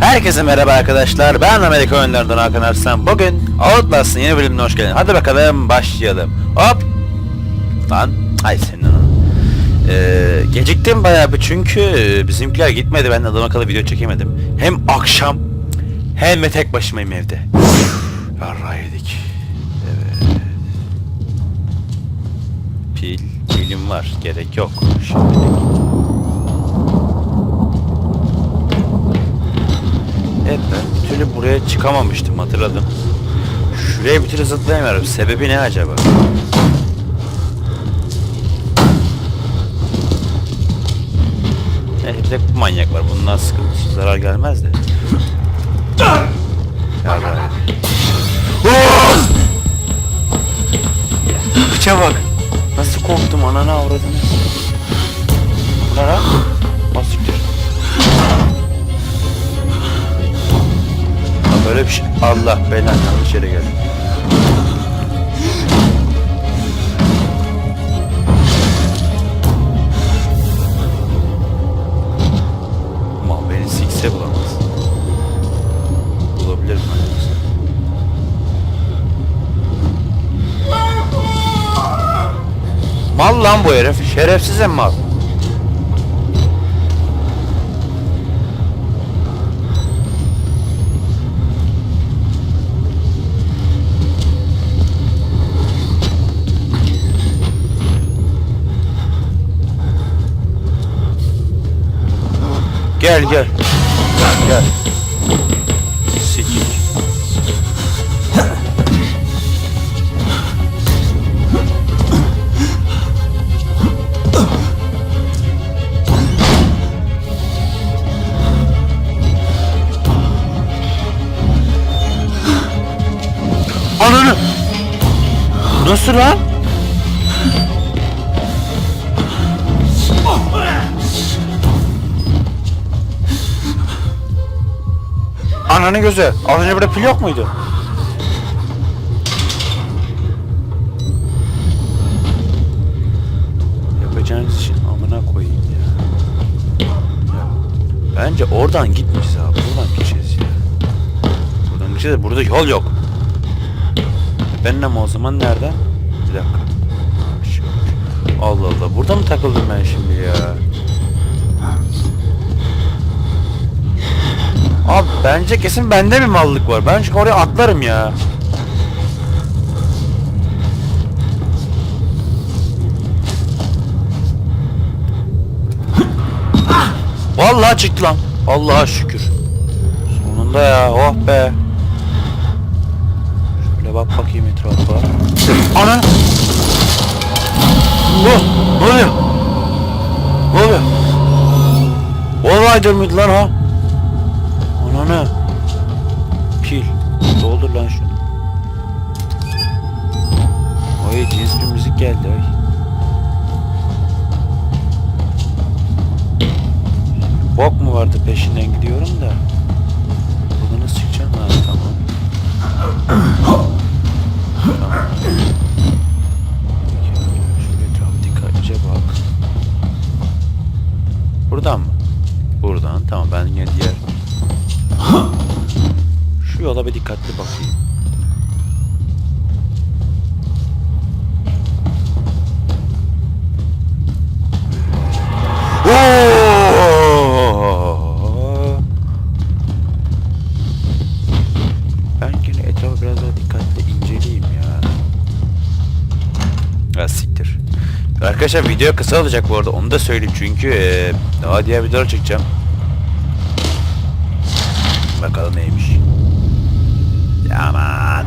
Herkese merhaba arkadaşlar. Ben Amerika oyunlarından Hakan Arslan. Bugün Outlast'ın yeni bölümüne hoş geldin. Hadi bakalım başlayalım. Hop. Lan. Ay senin. Ee, geciktim bayağı bir çünkü bizimkiler gitmedi. Ben de adam akıllı video çekemedim. Hem akşam hem de tek başımayım evde. Yarra yedik. Evet. Pilim var. Gerek yok. Şimdilik. Evet ben bir türlü buraya çıkamamıştım hatırladım. Şuraya bir türlü zıplayamıyorum. Sebebi ne acaba? Tek bu manyak var. Bundan sıkıntı zarar gelmez de. Yarrağı. Bıça bak. Korktum ananı avradını. Bu ne lan? Nasıl siktir? Ha, Böyle bir şey. Allah belanı yanlış yere geldim. Mal lan bu herif. Şerefsiz hem mal. Gel gel. Gel. Lan? Ananın gözü. Az önce burada pil yok muydu? Yapacağınız işin amına koyayım ya. Bence oradan gitmeyeceğiz abi. Buradan gideceğiz ya. Buradan gideceğiz de burada yol yok. E Ben ne o zaman nereden? Bir dakika. Allah Allah. Burada mı takıldım ben şimdi ya? Abi bence kesin bende mi mallık var? Ben çünkü oraya atlarım ya. Vallahi çıktı lan. Allah'a şükür. Sonunda ya. Oh be. Şöyle bak bakayım etrafa. Ana! Oh, ne oluyor? Ne oluyor? Wall mıydı lan ha? Ananı. Pil. Bakayım. Ben yine etrafı biraz daha inceleyeyim ya. Ya. Arkadaşlar video kısa olacak bu arada onu da söyleyeyim çünkü eee, daha diğer videolar çekeceğim. Bakalım neymiş. Aman.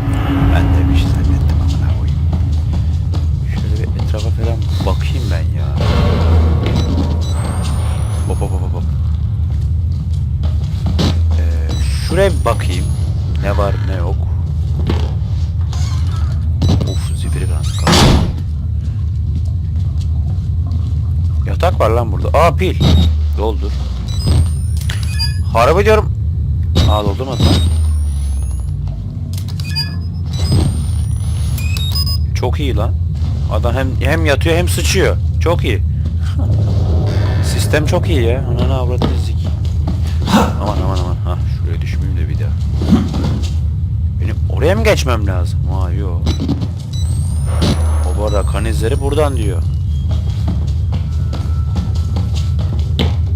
Ben de bir şey zannettim amına koyayım. Şöyle bir etrafa falan bakayım ben ya. Hop hop hop hop. Ee, şuraya bir bakayım. Ne var ne yok. Uf zifiri kan. Yatak var lan burada. Aa pil. Doldur. Harap ediyorum. Aa doldurmadı lan. Çok iyi lan. Adam hem hem yatıyor hem sıçıyor. Çok iyi. Sistem çok iyi ya. Ananı avradını zik. Aman aman aman. Ha şuraya düşmeyeyim de bir daha. Benim oraya mı geçmem lazım? Aa yok. O bu arada kan izleri buradan diyor.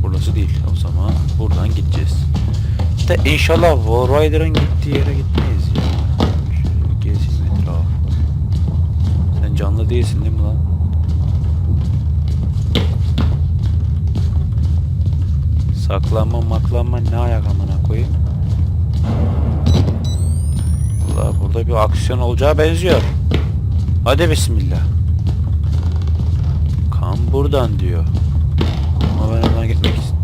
Burası değil o zaman. Buradan gideceğiz. De inşallah Wall Rider'ın gittiği yere gitmeyiz canlı değilsin değil mi lan? Saklanma maklanma ne ayak amına koyayım. Valla burada bir aksiyon olacağı benziyor. Hadi bismillah. Kan buradan diyor. Ama ben ona gitmek istiyorum.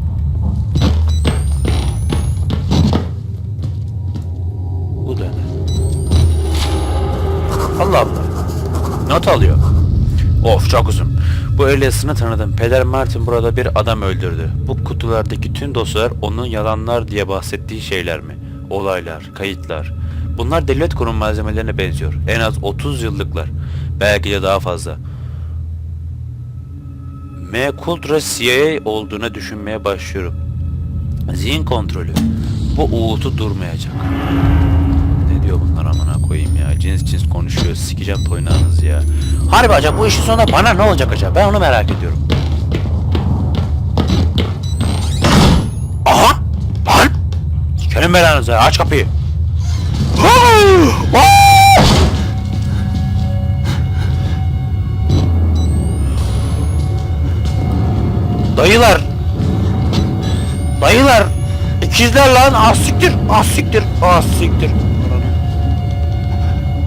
Bu da ne? Allah Allah. Not alıyor. Of çok uzun. Bu Elias'ını tanıdım. Peder Martin burada bir adam öldürdü. Bu kutulardaki tüm dosyalar onun yalanlar diye bahsettiği şeyler mi? Olaylar, kayıtlar. Bunlar devlet kurum malzemelerine benziyor. En az 30 yıllıklar. Belki de daha fazla. M. Kultra CIA olduğunu düşünmeye başlıyorum. Zihin kontrolü. Bu uğultu durmayacak. Diyor bunlar amına koyayım ya. Cins cins konuşuyor. Sikeceğim toynağınız ya. Harbi acaba bu işin sonunda bana ne olacak acaba? Ben onu merak ediyorum. Aha! Lan! Sikerim belanızı. Aç kapıyı. Dayılar. Dayılar. İkizler lan. Az siktir. Az siktir. Az siktir.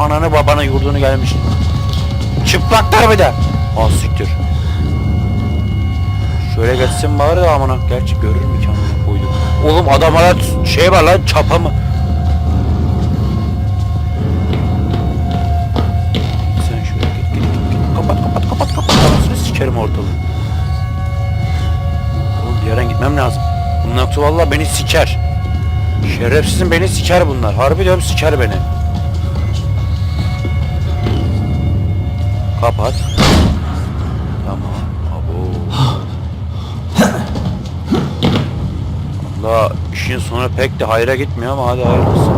Ananı. Babanı yurdunu gelmiş. Çıplaklar bir de. Siktir. Şöyle geçsin bari de amına. Gerçi görür mü ki amına koydum. Oğlum adamlara şey var lan çapa mı? Sen şöyle git git git. Kapat kapat kapat kapat. Anasını sikerim ortalığı. Oğlum bir yerden gitmem lazım. Bunun yoksa vallahi beni siker. Şerefsizim beni siker bunlar. Harbi diyorum siker beni. Kapat. Tamam. Abo. Allah işin sonu pek de hayra gitmiyor ama hadi hayırlısı.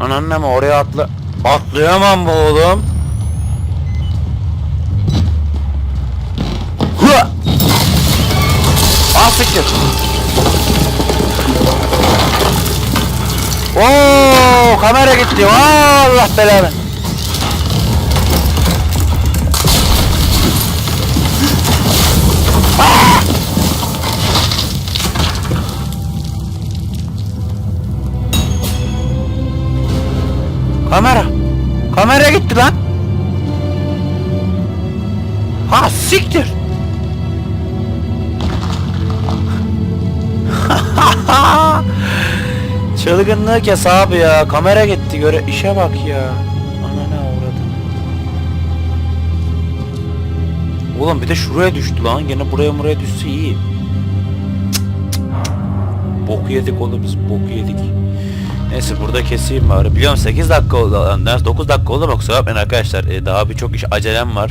Anneanneme oraya atla... Atlayamam bu oğlum. Ah siktir. Oo, kamera gitti. Allah belanı. Ah! Kamera. Kamera gitti lan. Ha siktir. Çılgınlık kes abi ya. Kamera gitti göre işe bak ya. Ananı avradım. Oğlum bir de şuraya düştü lan. Gene buraya buraya düşse iyi. Boku yedik oğlum biz boku yedik. Neyse burada keseyim bari. Biliyorum 8 dakika oldu. lan. 9 dakika oldu ama kusura bakmayın arkadaşlar. Ee, daha birçok iş acelem var.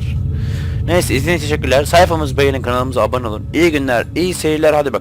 Neyse izlediğiniz teşekkürler. Sayfamızı beğenin kanalımıza abone olun. İyi günler, iyi seyirler hadi bakalım.